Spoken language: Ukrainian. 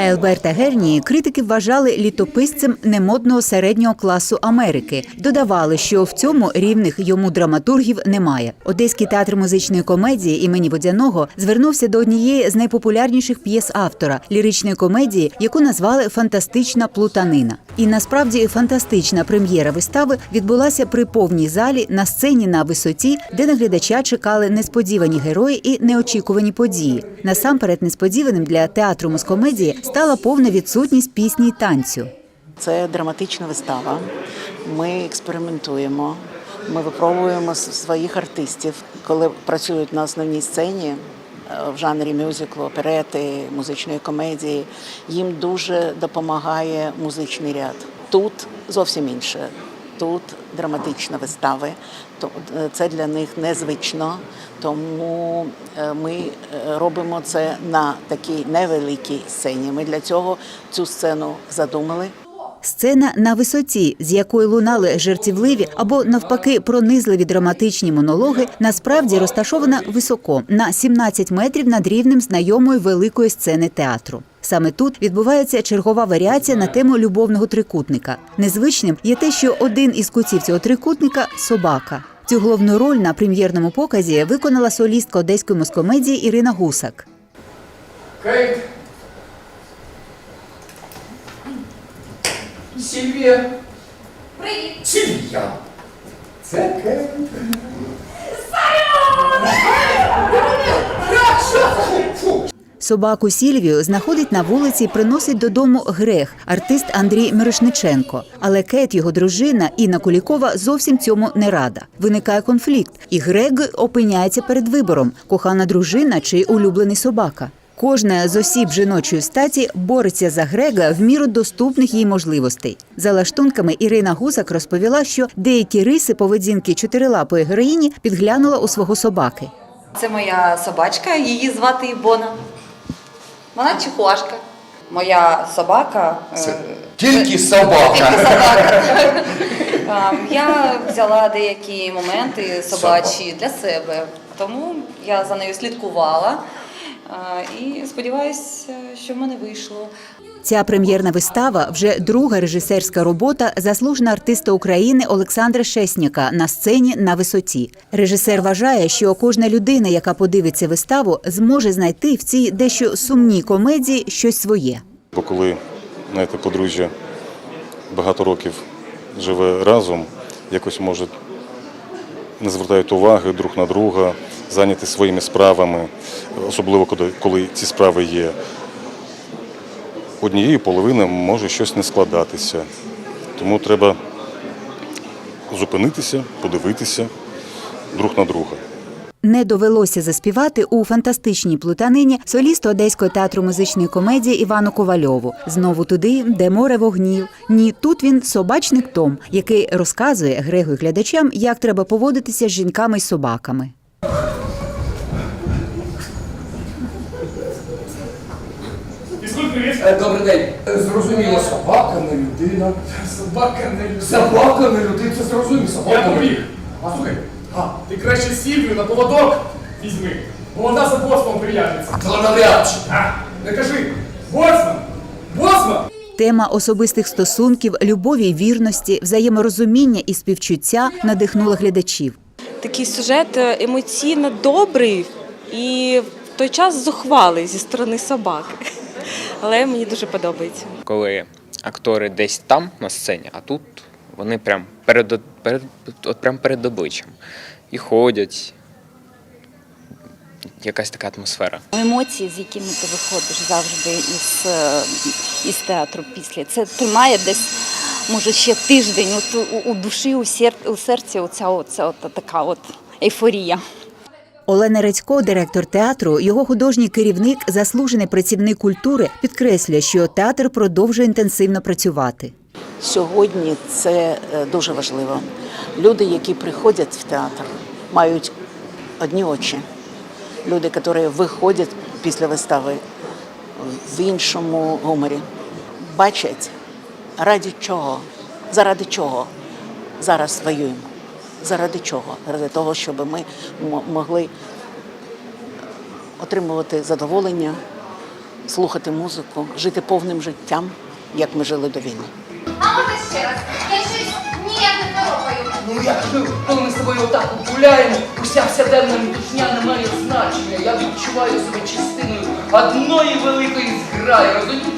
Елберта Герні критики вважали літописцем немодного середнього класу Америки. Додавали, що в цьому рівних йому драматургів немає. Одеський театр музичної комедії імені Водяного звернувся до однієї з найпопулярніших п'єс автора ліричної комедії, яку назвали Фантастична плутанина. І насправді фантастична прем'єра вистави відбулася при повній залі на сцені на висоті, де на глядача чекали несподівані герої і неочікувані події. Насамперед, несподіваним для театру мускомедії стала повна відсутність пісні й танцю. Це драматична вистава. Ми експериментуємо. Ми випробуємо своїх артистів, коли працюють на основній сцені е, в жанрі мюзиклу, оперети, музичної комедії. Їм дуже допомагає музичний ряд. Тут зовсім інше. Тут драматична вистава. То- е, Це для них незвично, тому е, ми е, робимо це на такій невеликій сцені. Ми для цього цю сцену задумали. Сцена на висоті, з якої лунали жартівливі або навпаки пронизливі драматичні монологи, насправді розташована високо на 17 метрів над рівнем знайомої великої сцени театру. Саме тут відбувається чергова варіація на тему любовного трикутника. Незвичним є те, що один із кутів цього трикутника собака. Цю головну роль на прем'єрному показі виконала солістка одеської москомедії Ірина Гусак. Кейт. Сільвія. Привіт. Сільвія. Це. Собаку Сільвію знаходить на вулиці і приносить додому Грех, артист Андрій Мирошниченко. Але Кет, його дружина Інна Кулікова зовсім цьому не рада. Виникає конфлікт, і Грег опиняється перед вибором: кохана дружина чи улюблений собака. Кожна з осіб жіночої статі бореться за Грега в міру доступних їй можливостей. За лаштунками Ірина Гусак розповіла, що деякі риси поведінки чотирилапої героїні підглянула у свого собаки. Це моя собачка, її звати Ібона. Вона чихуашка. Моя собака. е, Це тільки собака. собака. Я взяла деякі моменти собачі для себе, тому я за нею слідкувала і сподіваюся, що в мене вийшло. Ця прем'єрна вистава вже друга режисерська робота заслуженого артиста України Олександра Шесняка на сцені на висоті. Режисер вважає, що кожна людина, яка подивиться виставу, зможе знайти в цій дещо сумній комедії щось своє. Бо коли знаєте, подружжя багато років живе разом, якось може не звертають уваги друг на друга, зайняті своїми справами, особливо коли, ці справи є. Однієї половини може щось не складатися. Тому треба зупинитися, подивитися друг на друга. Не довелося заспівати у фантастичній плутанині солісту Одеського театру музичної комедії Івану Ковальову. Знову туди, де море вогнів. Ні, тут він собачник Том, який розказує Грегу і глядачам, як треба поводитися з жінками й собаками. Е, Добрий день. Е, Зрозуміло, собака не людина. Собака не людина. Собака не людина, це зрозуміло. Собака Я не побіг. людина. А слухай, а, ти краще Сільвію на поводок візьми, бо вона за боцманом прив'яжеться. Це навряд чи. А, не кажи, боцман! Боцман! Тема особистих стосунків, любові й вірності, взаєморозуміння і співчуття надихнула глядачів. Такий сюжет е, емоційно добрий і в той час зухвалий зі сторони собаки. Але мені дуже подобається. коли актори десь там на сцені, а тут вони прям перед, перед, от прям перед обличчям. І ходять. Якась така атмосфера. Емоції, з якими ти виходиш завжди із, е, із театру після. Це тримає десь, може, ще тиждень. От у, у душі, у, сер, у серці оця, оця от така от ейфорія. Олена Рецько, директор театру, його художній керівник, заслужений працівник культури, підкреслює, що театр продовжує інтенсивно працювати. Сьогодні це е, дуже важливо. Люди, які приходять в театр, мають одні очі. Люди, які виходять після вистави в іншому гуморі, бачать, ради чого, заради чого зараз воюємо. Заради чого? Заради того, щоб ми могли отримувати задоволення слухати музику, жити повним життям, як ми жили до війни. А можна ще раз? Я щось ніяк не торопаю. Ну як же, коли ми з тобою отак гуляємо, уся вседенна метушня не має значення. Я відчуваю себе частиною одної великої зграї, розумієш?